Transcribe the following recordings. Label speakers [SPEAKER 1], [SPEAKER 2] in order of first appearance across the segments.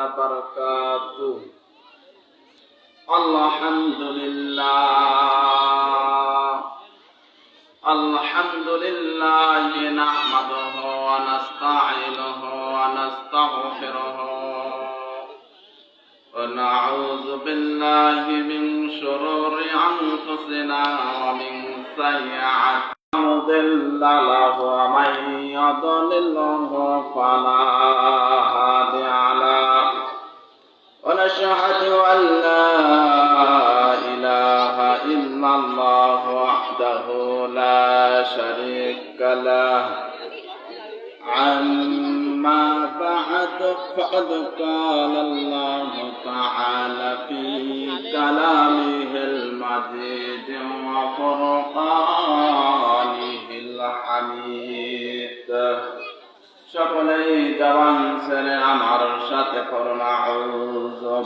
[SPEAKER 1] وبركاته الحمد لله الحمد لله نحمده ونستعينه ونستغفره ونعوذ بالله من شرور أنفسنا ومن سيئات مضل له ومن يضلله فلا هادي له ونشهد أن لا إله إلا الله وحده لا شريك له. عما بعد فقد قال الله تعالى في كلامه المجيد وفرقانه الحميد. شكرا জবান ছেলে আমার সাথে করুণা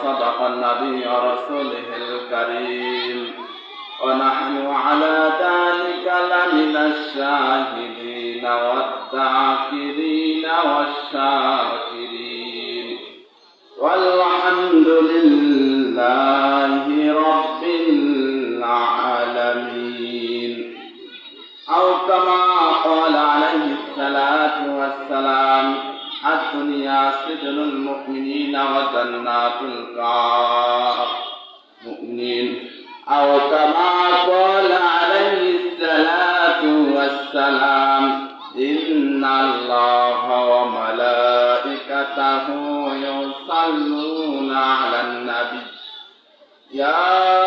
[SPEAKER 1] وصدق النبي ورسوله الكريم. ونحن على ذلك لمن الشاهدين والذاكرين والشاكرين. والحمد لله رب العالمين. أو كما قال عليه الصلاة والسلام الدنيا سجن المؤمنين وجنات المؤمنين أو كما قال عليه الصلاة والسلام إن الله وملائكته يصلون على النبي. يا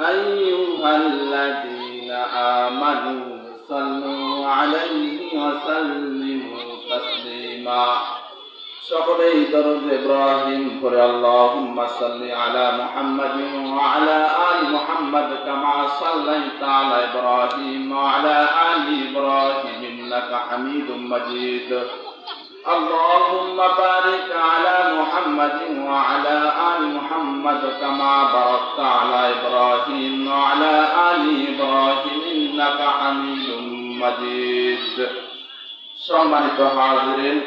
[SPEAKER 1] أيها الذين آمنوا صلوا عليه وسلموا. تسليما সকলেই দরুদ ইব্রাহিম করে আল্লাহুম্মা সাল্লি আলা মুহাম্মাদিন ওয়া আলা আলি মুহাম্মাদ কামা সাল্লাইতা আলা ইব্রাহিম ওয়া আলা আলি ইব্রাহিম ইন্নাকা হামিদুম মাজিদ اللهم بارك على محمد وعلى آل محمد كما باركت على إبراهيم وعلى آل إبراهيم إنك حميد مجيد সম্মানিত হাজিরিন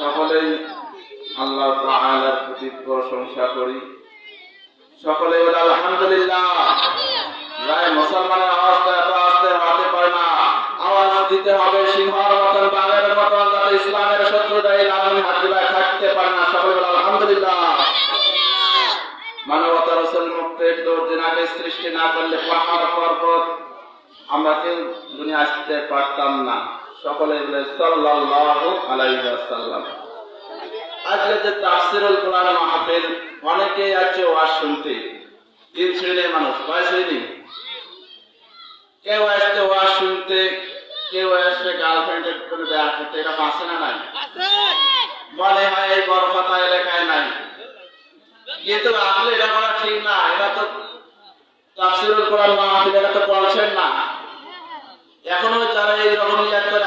[SPEAKER 1] সকলেই আল্লাহ তাআলার প্রতি প্রশংসা করি। সকলে বলে, আলহামদুলিল্লাহ। রায় মুসলমানের আওয়াজটা এত আস্তে হতে পারে না। আওয়াজ দিতে হবে, সিংহর মতন, বাঘের মতন, যাতে ইসলামের শত্রুরা এই লালনি হাত দিবায় থাকতে পারে না। সকলে বলে, আলহামদুলিল্লাহ। মানবতা রসুল মুক্তের দিন আগে সৃষ্টি না করলে পাহাড় পর্বত আমরা কেউ দুনিয়া আসতে পারতাম না। সকলে বলে সাল্লাল্লাহু আলাইহি ওয়াসাল্লাম। আজকে যে তাফসিরুল কোরআন মাহফিল অনেকেই আছে ওয়াজ শুনতে তিন শ্রেণির মানুষ কয় শ্রেণি? কেউ আসছে ওয়াজ শুনতে কেউ আসছে গার্লফ্রেন্ডের করে দেয়া করতে এরকম আছে না নাই? মনে হয় এই কথা এলাকায় নাই। কিন্তু আসলে এটা করা ঠিক না এটা তো তাফসিরুল কোরআন মাহফিল এটা তো পড়ছেন না। এখনও যারা এইরকম নিয়াত করে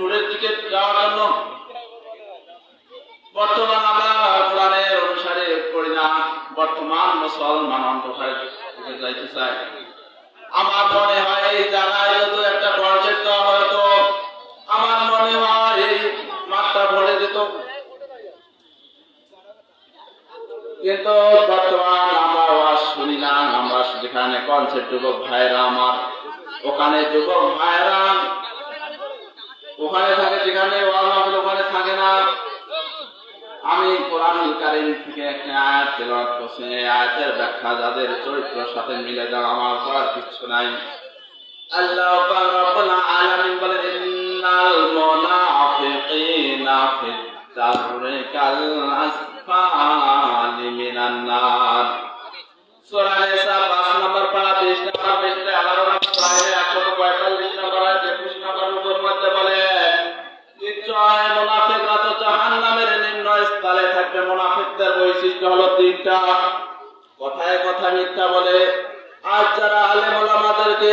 [SPEAKER 1] দিকে যাওয়ার জন্য। বর্তমান আমরা কোরআনের অনুসারে করি বর্তমান মুসলমান অন্ধকার যাইতে চাই আমার মনে হয় এই যদি একটা দেওয়া হয়তো, আমার মনে হয় এই মাঠটা ভরে যেত। কিন্তু বর্তমান আমরা ওয়াজ শুনি না, আমরা যেখানে কনসেপ্ট যুবক ভাইরা আমার ওখানে যুবক ভাইরা ওখানে থাকে, যেখানে ওয়াজ ওখানে থাকে না। আমি কোরআনুল কারীম থেকে একটা আয়াত তেলাওয়াত করছে। আয়াতের ব্যাখ্যা যাদের চরিত্রের সাথে মিলে যাও আমার করার কিছু নাই। আল্লাহ রব্বুল আলামিন বলেন ইন্নাল মুনাফিকিনা ফিদ দারকাল আসফালি মিনান নার। সূরা বৈশিষ্ট্য হলো তিনটা। কথায় কথা মিথ্যা বলে। আর যারা আলেম ওলামাদেরকে